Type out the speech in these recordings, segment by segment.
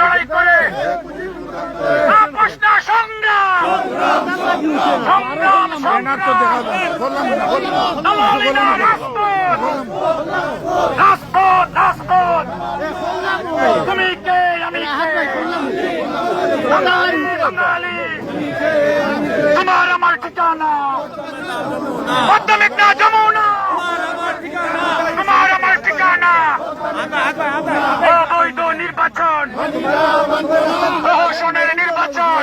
লড়াই করে। সংগ্রাম। তুমি কে? আমি কে? তোমার আমার ঠিকানা। মাধ্যমিক না যমুনা। আমার আমার ঠিকানা। অবৈধ নির্বাচন। প্রহসনের নির্বাচন।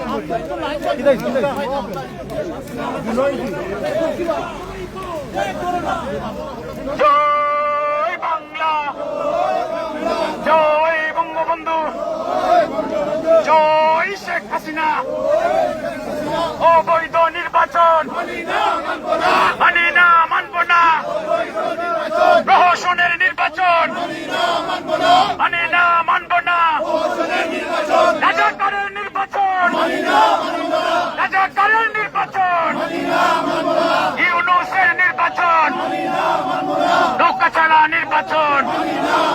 জয় বাংলা। জয় বঙ্গবন্ধু। জয় শেখ হাসিনা। অবৈধ নির্বাচন। মানি না না প্রহসনের নির্বাচন মানি না মানব না রাজাকারের নির্বাচন রাজাকারের নির্বাচন ইউনুসের নির্বাচন নৌকা ছাড়া নির্বাচন।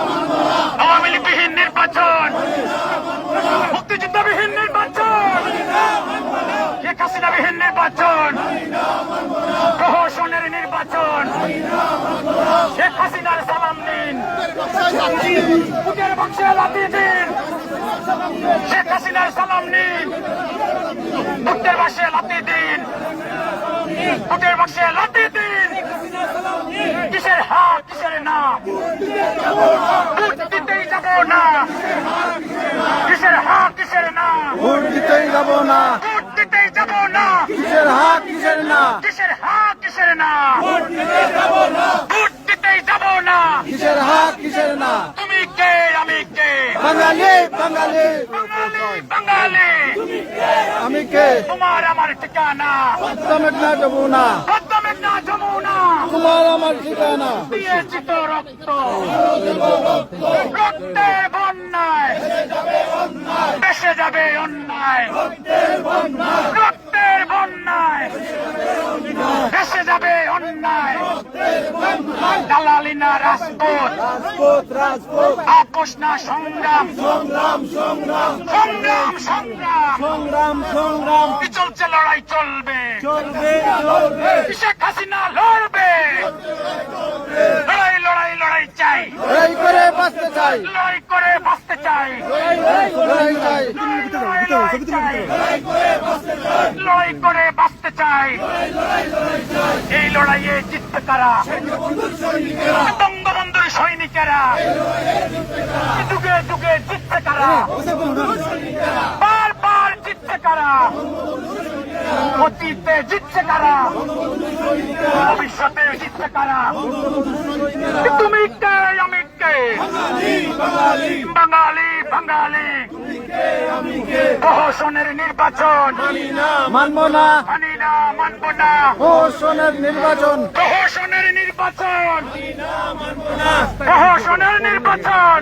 আওয়ামী লীগবিহীন নির্বাচন। মুক্তিযুদ্ধবিহীন নির্বাচন। শেখ হাসিনাবিহীন নির্বাচন। প্রহসনের নির্বাচন। শেখ হাসিনার সালাম দিন। শেখ হাসিনার সালাম নিন বুকের লাথি দিন। বুকের বক্সে লাথি দিন কিসের হাত কিসের না। ভোট দিতেই যাব না। কিসের হাত কিসের না? ভোট দিতেই যাব না। ভোট দিতেই যাব না। কিসের হাত কিসের না? কিসের হাত কিসের না? ভোট দিতেই যাব না। কিসের হাত কিসের না? তুমি কে আমি কে? বাঙালি বাঙালি। বাঙালি বাঙালি। আমি কে? তোমার আমার ঠিকানা। না যাব না তোমার আমার ঠিকানা। দিয়েছি তো রক্ত। রক্তের বন্যায়। দেশে যাবে অন্যায়। রক্তের বন্যায়। দেশে যাবে অন্যায়। দালালি না রাজপথ। আপোষ না সংগ্রাম। সংগ্রাম সংগ্রাম। সংগ্রাম সংগ্রাম। সংগ্রাম সংগ্রাম চলছে লড়াই চলবে? চলবে চলবে। শেখ হাসিনা লড়াই লড়াই লড়াই চাই এই করে বাঁচতে চাই। লড়াই করে বাঁচতে চাই। লড়াই চাই। লড়াই লড়াই চাই। লড়াই করে বাঁচতে চাই। এই লড়াইয়ে জিততে কারা? বঙ্গবন্ধুর সৈনিকেরা। যুগে যুগে জিততে কারা? বারবার জিততে কারা? অতীতে জিতছে কারা? ভবিষ্যতে জিতছে কারা? তুমি কে বাঙালি বাঙালি প্রহসনের নির্বাচন। মানবো না। মানি না মানব না। প্রহসনের নির্বাচন। প্রহসনের নির্বাচন। প্রহসনের নির্বাচন।